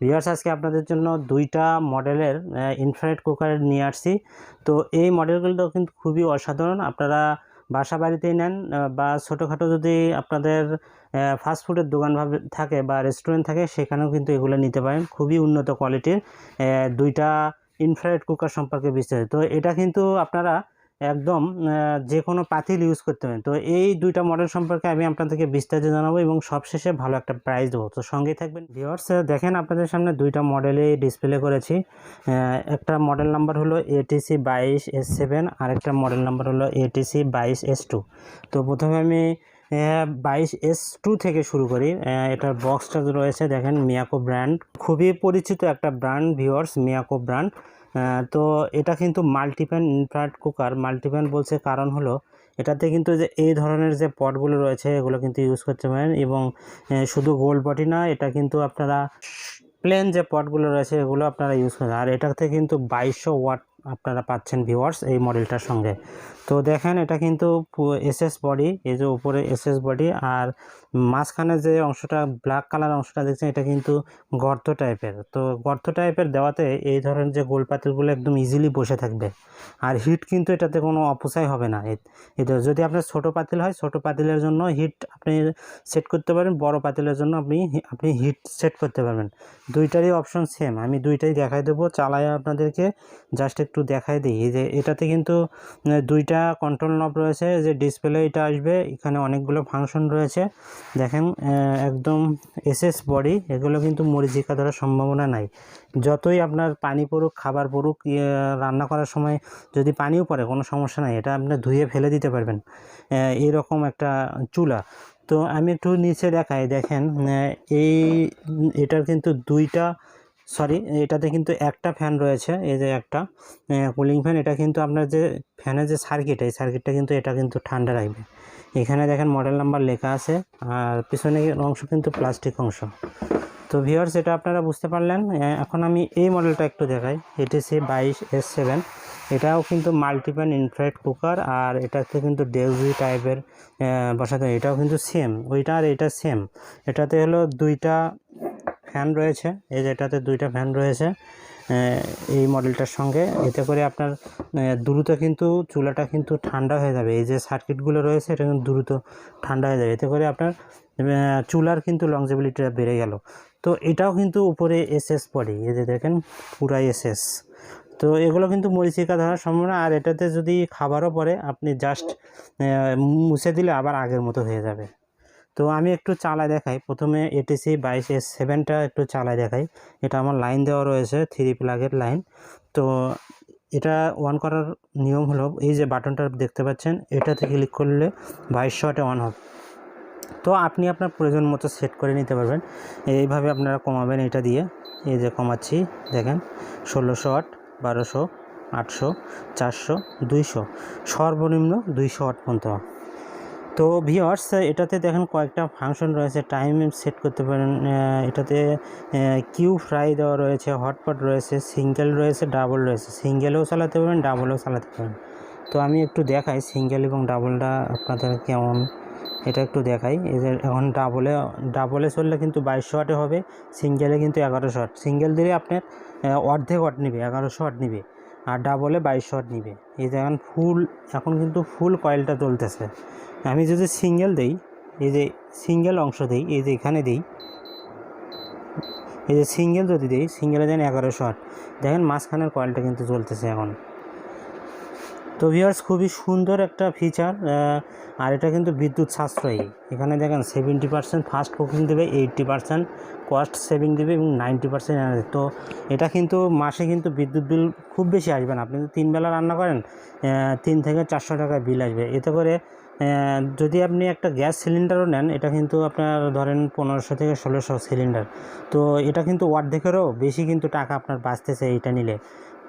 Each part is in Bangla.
ভিউয়ার্স আজকে আপনাদের জন্য দুইটা মডেলের ইনফ্রারেড কুকার নিয়ে আসছি। তো এই মডেলগুলো কিন্তু খুবই অসাধারণ। আপনারা বাসা বাড়িতেই নেন বা ছোটোখাটো যদি আপনাদের ফাস্ট ফুডের দোকান ভাবে থাকে বা রেস্টুরেন্ট থাকে, সেখানেও কিন্তু এগুলো নিতে পারেন। খুবই উন্নত কোয়ালিটির দুইটা ইনফ্রারেড কুকার সম্পর্কে বিস্তারিত। তো এটা কিন্তু আপনারা একদম যে কোনো পাতিল ইউজ করতে পারেন। তো এই দুইটা মডেল সম্পর্কে আমি আপনাদেরকে বিস্তারিত জানাব এবং সবশেষে ভালো একটা প্রাইস দেবো। তো সঙ্গেই থাকবেন ভিওর্স দেখেন আপনাদের সামনে দুইটা মডেলে ডিসপ্লে করেছি। একটা মডেল নাম্বার হলো এটিসি বাইশ এস সেভেন আর একটা মডেল নাম্বার হলো এটিসি বাইশ এস টু তো প্রথমে আমি বাইশ এস টু থেকে শুরু করি। এটার বক্সটা রয়েছে, দেখেন মিয়াকো ব্র্যান্ড খুবই পরিচিত একটা ব্র্যান্ড ভিওর্স মিয়াকো ব্র্যান্ড তো এটা কিন্তু মাল্টিপ্যান ইনফ্রাট কুকার মাল্টিপ্যান বলছে কারণ হলো, এটাতে কিন্তু যে এই ধরনের যে পটগুলো রয়েছে, এগুলো কিন্তু ইউজ করতে পারেন এবং শুধু গোল পটই না, এটা কিন্তু আপনারা প্লেন যে পটগুলো রয়েছে, এগুলো আপনারা ইউজ করেন আর এটাতে কিন্তু বাইশশো ওয়াট আপনারা পাচ্ছেন ভিওয়ার্স এই মডেলটার সঙ্গে। তো দেখেন, এটা কিন্তু এসএস বডি এই যে উপরে এসএস বডি আর মাঝখানে যে অংশটা ব্ল্যাক কালার অংশটা দেখছেন, এটা কিন্তু গর্ত টাইপের তো গর্ত টাইপের দেওয়াতে এই ধরনের যে গোল পাতিলগুলো একদম ইজিলি বসে থাকবে। আর হিট কিন্তু এটাতে কোনো অপচয় হবে না। এ- এটা যদি আপনার ছোট পাতিল হয়, ছোট পাতিলের জন্য হিট আপনি সেট করতে পারেন বড় পাতিলের জন্য আপনি আপনি হিট সেট করতে পারবেন। দুইটারই অপশন সেম আমি দুইটাই দেখাই দেবো, চালায় আপনাদেরকে। জাস্ট একটু দেখাই দিই। যে এটাতে কিন্তু দুইটা কন্ট্রোল নব রয়েছে যে ডিসপ্লে এটা আসবে, এখানে অনেকগুলো ফাংশন রয়েছে। দেখেন একদম এসএস বডি এগুলো কিন্তু মরিচিকা ধরার সম্ভাবনা নাই। যতই আপনার পানি পড়ুক, খাবার পড়ুক রান্না করার সময় যদি পানিও পড়ে, কোনো সমস্যা নাই, এটা আপনি ধুয়ে ফেলে দিতে পারবেন। এরকম একটা চুলা। তো আমি একটু নিচে দেখাই, দেখেন এই, এটার কিন্তু দুইটা সরি এটাতে কিন্তু একটা ফ্যান রয়েছে, এই যে একটা কুলিং ফ্যান এটা কিন্তু আপনার যে ফ্যানের যে সার্কিট এই সার্কিটটা কিন্তু এটা কিন্তু ঠান্ডা রাখবে। এখানে দেখেন মডেল নাম্বার লেখা আছে, আর পিছনে অংশ কিন্তু প্লাস্টিক অংশ। তো ভিওর্স এটা আপনারা বুঝতে পারলেন এখন আমি এই মডেলটা একটু দেখাই এটি এটিসি বাইশ এস সেভেন এটাও কিন্তু মাল্টিপ্যান ইনফ্রারেড কুকার আর এটাতে কিন্তু ডেউজি টাইপের বসাতে এটাও কিন্তু সেম ওইটা আর এটা সেম এটাতে হলো দুইটা ফ্যান রয়েছে। এই যে এটাতে দুইটা ফ্যান রয়েছে এই মডেলটার সঙ্গে। এতে করে আপনার দ্রুত কিন্তু চুলাটা কিন্তু ঠান্ডা হয়ে যাবে। এই যে সার্কিটগুলো রয়েছে, এটা কিন্তু দ্রুত ঠান্ডা হয়ে যাবে। এতে করে আপনার চুলার কিন্তু লংজেবিলিটিটা বেড়ে গেল। তো এটাও কিন্তু উপরে এসএস পড়ে। এই যে দেখেন পুরা এসএস তো এগুলো কিন্তু মরিচিকা ধরার সম্ভাবনা। আর এটাতে যদি খাবারও পড়ে, আপনি জাস্ট মুছে দিলে আবার আগের মতো হয়ে যাবে। তো আমি একটু চালায় দেখাই। প্রথমে এটিসি বাইশ এস সেভেনটা একটু চালায় দেখাই। এটা আমার লাইন দেওয়া রয়েছে থ্রি প্লাগের লাইন তো এটা অন করার নিয়ম হলো, এই যে বাটনটা দেখতে পাচ্ছেন এটাতে ক্লিক করলে বাইশ শটে অন হবে। তো আপনি আপনার প্রয়োজন মতো সেট করে নিতে পারবেন। এইভাবে আপনারা কমাবেন এটা দিয়ে। এই যে কমাচ্ছি, দেখেন ষোলোশো ওয়াট বারোশো, আটশো, চারশো, দুইশো। সর্বনিম্ন দুইশো আট পর্যন্ত তো ভিওয়ার্স এটাতে দেখেন কয়েকটা ফাংশন রয়েছে। টাইম সেট করতে পারেন এটাতে কিউ ফ্রাই দেওয়া রয়েছে হটপট রয়েছে সিঙ্গেল রয়েছে ডাবল রয়েছে। সিঙ্গেলেও চালাতে পারেন ডাবলও চালাতে পারেন। তো আমি একটু দেখাই সিঙ্গেল এবং ডাবলটা আপনাদের কেমন, এটা একটু দেখাই। যে এখন ডাবলে ডাবলে চললে কিন্তু বাইশশো ওয়াটে হবে সিঙ্গেলে কিন্তু এগারোশো ওয়াট সিঙ্গেল দিলে আপনার অর্ধেক ওয়াট নেবে এগারোশো ওয়াট নেবে। আর ডাবলে বাইশশো ওয়াট নিবে। এই যে এখন ফুল এখন কিন্তু ফুল কয়েলটা চলতেছে। আমি যদি সিঙ্গেল দেই, এই যে সিঙ্গেল অংশ দেই, এই যে এখানে দিই, এই যে সিঙ্গেল যদি দেই সিঙ্গেলে দেন এগারোশো আট দেখেন মাঝখানের কয়েলটা কিন্তু চলতেছে এখন। তো ভিউয়ার্স খুবই সুন্দর একটা ফিচার আর এটা কিন্তু বিদ্যুৎ সাশ্রয়ী। এখানে দেখেন সেভেন্টি পার্সেন্ট ফাস্ট কুকিং দেবে এইট্টি পার্সেন্ট কস্ট সেভিং দেবে এবং নাইনটি পার্সেন্ট এনার্জি তো এটা কিন্তু মাসে কিন্তু বিদ্যুৎ বিল খুব বেশি আসবে না। আপনি যদি তিনবেলা রান্না করেন তিন থেকে চারশো টাকা বিল আসবে। এতে করে যদি আপনি একটা গ্যাস সিলিন্ডারও নেন, এটা কিন্তু আপনার ধরেন পনেরোশো থেকে ষোলোশো সিলিন্ডার। তো এটা কিন্তু অর্ধেকেরও বেশি কিন্তু টাকা আপনার বাঁচতেছে এইটা নিলে।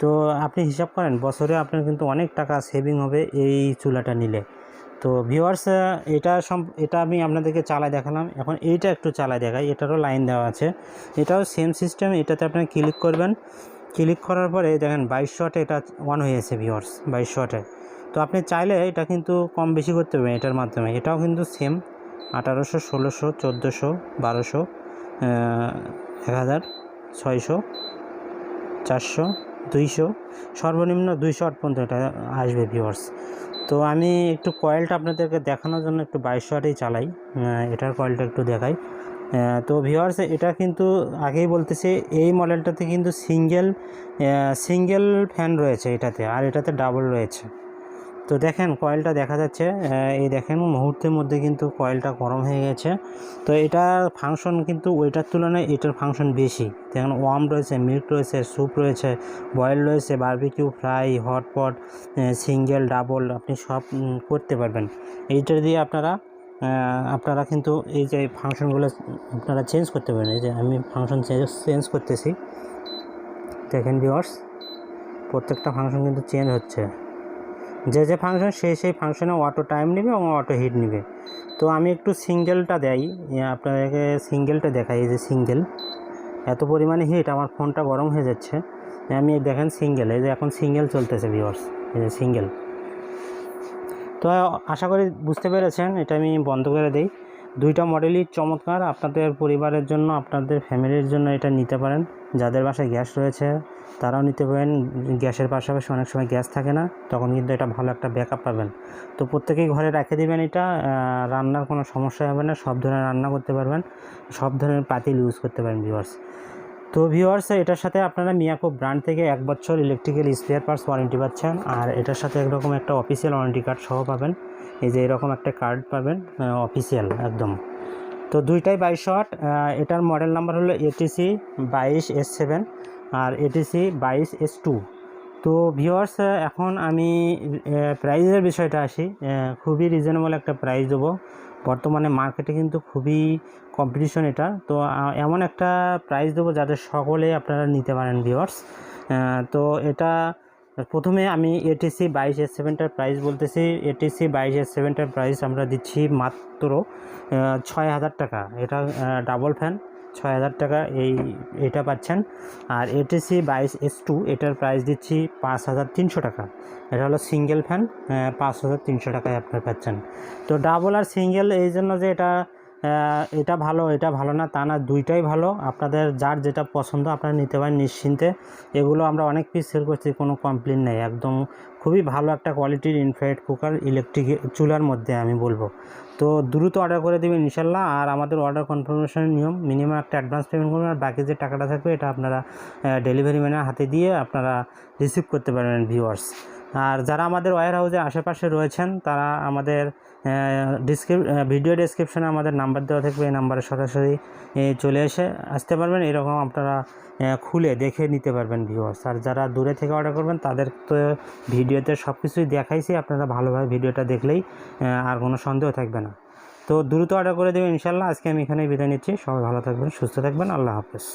তো আপনি হিসাব করেন, বছরে আপনার কিন্তু অনেক টাকা সেভিং হবে এই চুলাটা নিলে। তো ভিওয়ার্স এটা সম এটা আমি আপনাদেরকে চালায় দেখালাম। এখন এইটা একটু চালায় দেখাই, এটারও লাইন দেওয়া আছে। এটাও সেম সিস্টেম এটাতে আপনি ক্লিক করবেন। ক্লিক করার পরে দেখেন বাইশ শটে এটা অন হয়েছে ভিওয়ার্স বাইশ শটে। তো আপনি চাইলে এটা কিন্তু কম বেশি করতে পারবেন এটার মাধ্যমে। এটাও কিন্তু সেম আঠারোশো, ষোলোশো, চোদ্দোশো, বারোশো এক হাজার, ছয়শো, চারশো দুইশো, সর্বনিম্ন দুইশো আট পর্যন্ত এটা আসবে ভিউয়ার্স তো আমি একটু কয়েলটা আপনাদেরকে দেখানোর জন্য একটু বাইশশো আটেই চালাই এটার কয়েলটা একটু দেখাই। তো ভিওয়ার্স এটা কিন্তু আগেই বলতেছে, এই মডেলটাতে কিন্তু সিঙ্গেল সিঙ্গেল ফ্যান রয়েছে এটাতে, আর এটাতে ডাবল রয়েছে। তো দেখেন কয়েলটা দেখা যাচ্ছে এই দেখেন মুহূর্তের মধ্যে কিন্তু কয়েলটা গরম হয়ে গেছে। তো এটার ফাংশন কিন্তু ওইটার তুলনায় এটার ফাংশন বেশি। দেখেন ওয়ার্ম রয়েছে মিল্ক রয়েছে স্যুপ রয়েছে বয়েল রয়েছে barbecue fry hotpot single double আপনি সব করতে পারবেন। এইটা দিয়ে আপনারা আপনারা কিন্তু এই যে ফাংশনগুলো আপনারা চেঞ্জ করতে পারেন। এই যে আমি ফাংশন চেঞ্জ করতেছি। দেখেন ভিওয়ার্স প্রত্যেকটা ফাংশন কিন্তু চেঞ্জ হচ্ছে। যে যে ফাংশন সেই সেই ফাংশনে অটো টাইম নেবে এবং অটো হিট নেবে। তো আমি একটু সিঙ্গেলটা দেই আপনাদেরকে সিঙ্গেলটা দেখাই, এই যে সিঙ্গেল এত পরিমাণে হিট আমার ফোনটা গরম হয়ে যাচ্ছে। আমি দেখেন সিঙ্গেল এই যে এখন সিঙ্গেল চলতেছে ভিওয়ার্স এই যে সিঙ্গেল তো আশা করি বুঝতে পেরেছেন, এটা আমি বন্ধ করে দিই। দুইটা মডেলই চমৎকার, আপনাদের পরিবারের জন্য, আপনাদের ফ্যামিলির জন্য এটা নিতে পারেন। যাদের বাসায় গ্যাস রয়েছে, তারাও নিতে পারেন। গ্যাসের পাশাপাশি অনেক সময় গ্যাস থাকে না, তখন কিন্তু এটা ভালো একটা ব্যাকআপ পাবেন। তো প্রত্যেকেই ঘরে রেখে দেবেন এটা রান্নার কোনো সমস্যা হবে না, সব ধরনের রান্না করতে পারবেন, সব ধরনের পাতিল ইউজ করতে পারেন ভিউয়ার্স তো ভিউয়ার্স এটার সাথে আপনারা মিয়াকো ব্র্যান্ড থেকে এক বছর ইলেকট্রিক্যাল স্পেয়ার পার্টস ওয়ারেন্টি পাচ্ছেন, আর এটার সাথে এরকম একটা অফিসিয়াল ওয়ারেন্টি কার্ড সহ পাবেন। এই যে এরকম একটা কার্ড পাবেন অফিসিয়াল একদম। তো দুইটাই বাইশ আহ, এটার মডেল নাম্বার হলো এটিসি বাইশ এস সেভেন আর এটিসি বাইশ এস টু তো ভিওয়ার্স এখন আমি প্রাইজের বিষয়টা আসি। খুবই রিজনেবল একটা প্রাইস দেবো। বর্তমানে মার্কেটে কিন্তু খুবই কম্পিটিশন এটা। তো এমন একটা প্রাইস দেবো যাতে সকলে আপনারা নিতে পারেন ভিওয়ার্স তো এটা প্রথমে আমি এটিসি বাইশ এস সেভেনটার প্রাইস বলতেছি। এটিসি বাইশ এস সেভেনটার প্রাইস আমরা দিচ্ছি মাত্র ছয় হাজার টাকা। এটা ডাবল ফ্যান ছয় হাজার টাকা এই, এটা পাচ্ছেন। আর এটিসি বাইশ এস টু এটার প্রাইস দিচ্ছি পাঁচ হাজার তিনশো টাকা। এটা হলো সিঙ্গেল ফ্যান পাঁচ হাজার তিনশো টাকায় আপনার পাচ্ছেন। তো ডাবল আর সিঙ্গেল এই জন্য যে এটা এটা ভালো এটা ভালো না, তা না, দুইটাই ভালো। আপনাদের যার যেটা পছন্দ, আপনারা নিতে পারেন নিশ্চিন্তে। এগুলো আমরা অনেক পিস সেল করছি, কোনো কমপ্লেন নেই। একদম খুবই ভালো একটা কোয়ালিটির ইনফ্রাইড কুকার ইলেকট্রিক চুলার মধ্যে আমি বলব। তো দ্রুত অর্ডার করে দেবেন ইনশাল্লাহ। আর আমাদের অর্ডার কনফার্মেশনের নিয়ম মিনিমাম একটা অ্যাডভান্স পেমেন্ট করবেন আর বাকি যে টাকাটা থাকবে, এটা আপনারা ডেলিভারি ম্যানের হাতে দিয়ে আপনারা রিসিভ করতে পারবেন ভিউয়ার্স আর যারা আমাদের ওয়ার হাউসের আশেপাশে রয়েছেন, তারা আমাদের ডিসক্রিপ ভিডিও ডেসক্রিপশনে আমাদের নাম্বার দেওয়া থাকবে, এই নাম্বারে সরাসরি চলে এসে আসতে পারবেন। এরকম আপনারা খুলে দেখে নিতে পারবেন ভিউয়ার্স আর যারা দূরে থেকে অর্ডার করবেন, তাদের তো ভিডিওতে সব কিছুই দেখাইছি, আপনারা ভালোভাবে ভিডিওটা দেখলেই আর কোনো সন্দেহ থাকবে না। তো দ্রুত অর্ডার করে দেবেন ইনশাল্লাহ আজকে আমি এখানেই বিদায় নিচ্ছি। সবাই ভালো থাকবেন, সুস্থ থাকবেন। আল্লাহ হাফেজ।